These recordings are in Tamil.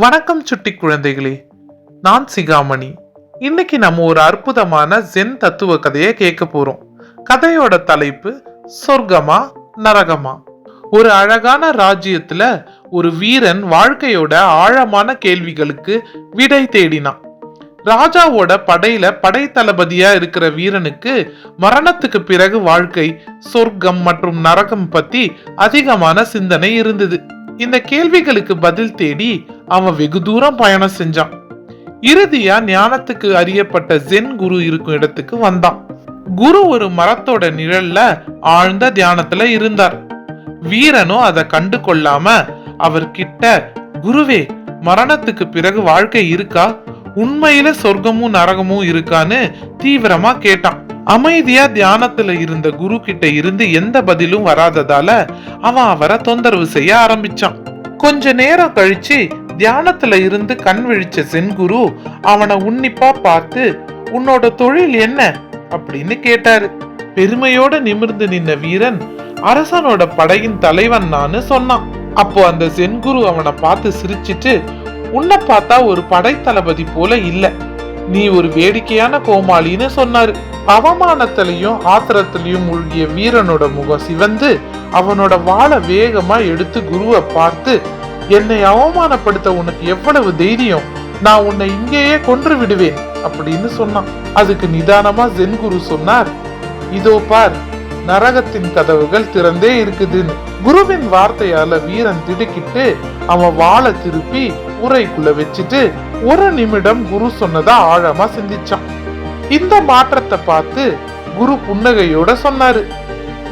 வணக்கம் சுட்டி குழந்தைகளே நான் சிகாமணி. இன்னைக்கு நம்ம ஒரு அற்புதமான ஜென் தத்துவ கதையை கேட்க போறோம். கதையோட தலைப்பு சொர்க்கமா நரகமா? ஒரு அழகான ராஜ்யத்துல ஒரு வீரன் வாழ்க்கையோட ஆழமான கேள்விகளுக்கு விடை தேடினான். ராஜாவோட படையில படை தளபதியா இருக்கிற வீரனுக்கு மரணத்துக்கு பிறகு வாழ்க்கை சொர்க்கம் மற்றும் நரகம் பத்தி அதிகமான சிந்தனை இருந்தது. இந்த கேள்விகளுக்கு பதில் தேடி அவன் வெகு தூரம் பயணம் செஞ்சான். இறுதியா ஞானத்துக்கு அறியப்பட்ட ஜென் குரு இருக்கும் இடத்துக்கு வந்தான். குரு ஒரு மரத்தோட நிழல்ல ஆழ்ந்த தியானத்துல இருந்தார். வீரனும் அதை கண்டு கொள்ளாம அவர்கிட்ட குருவே மரணத்துக்கு பிறகு வாழ்க்கை இருக்கா? உண்மையில சொர்க்கமும் நரகமும் இருக்கான்னு தீவிரமா கேட்டான். அமைதியா தியானத்துல இருந்த குரு கிட்ட இருந்து எந்த பதிலும் வராததால அவன் அவரை தொந்தரவு செய்ய ஆரம்பிச்சான். கொஞ்ச நேரம் கழிச்சு தியானத்துல இருந்து கண் விழிச்ச சென்குரு அவனை உன்னிப்பா பார்த்து உன்னோட தொழில் என்ன? அப்படின்னு கேட்டாரு. பெருமையோட நிமிர்ந்து நின்ன வீரன் அரசனோட படையின் தலைவன் நான்னு சொன்னான். அப்போ அந்த சென்குரு அவனை பார்த்து சிரிச்சிட்டு உன்னை பார்த்தா ஒரு படை தளபதி போல இல்ல. நீ ஒரு வேடிக்கையான கோமாளின்னு சொன்னாரு. அவமானத்திலையும் ஆத்திரத்திலையும் மூழ்கிய வீரனோட முகம் சிவந்து அவனோட வாழை வேகமா எடுத்து குருவை பார்த்து என்னை அவமானப்படுத்த உனக்கு எவ்வளவு தைரியம்? நான் உன்னை இங்கேயே கொன்று விடுவேன் அப்படின்னு சொன்னான். அதுக்கு நிதானமா ஜென் குரு சொன்னார் இதோ பார் நரகத்தின் கதவுகள் திறந்தே இருக்குதுன்னு. குருவின் வார்த்தையால வீரன் திடுக்கிட்டு அவன் வாழை திருப்பி உரைக்குள்ள வச்சுட்டு ஒரு நிமிடம் குரு சொன்னதா ஆழமா சிந்திச்சான். இந்த மாற்றத்தை பார்த்து குரு புன்னகையோட சொன்னாரு.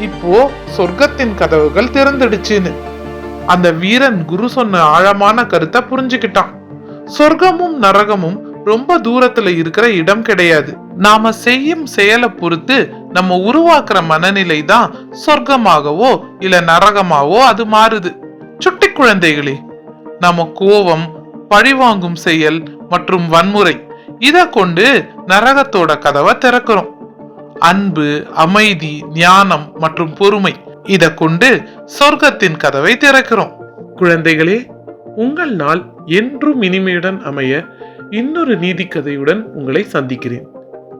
இப்போ சொர்க்கத்தின் கதவுகள் திறந்துடுச்சுன்னு. அந்த வீரன் குரு சொன்ன ஆழமான கருத்தை புரிஞ்சுக்கிட்டான். சொர்க்கமும் நரகமும் ரொம்ப தூரத்துல இருக்கிற இடம் கிடையாது. நாம செய்யும் செயலை பொறுத்து நம்ம உருவாக்குற மனநிலை தான் சொர்க்கமாகவோ இல்ல நரகமாவோ அது மாறுது. சுட்டி குழந்தைகளே நம்ம கோபம் பழிவாங்கும் செயல் மற்றும் வன்முறை. இதை கொண்டு நரகத்தோட கதவை திறக்கிறோம். அன்பு அமைதி ஞானம் மற்றும் பொறுமை இதை கொண்டு சொர்க்கத்தின் கதவை திறக்கிறோம். குழந்தைகளே உங்கள் நாள் என்றும் இனிமையுடன் அமைய இன்னொரு நீதிக்கதையுடன் உங்களை சந்திக்கிறேன்.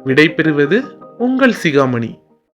விடை பெறுவது உங்கள் சிகாமணி.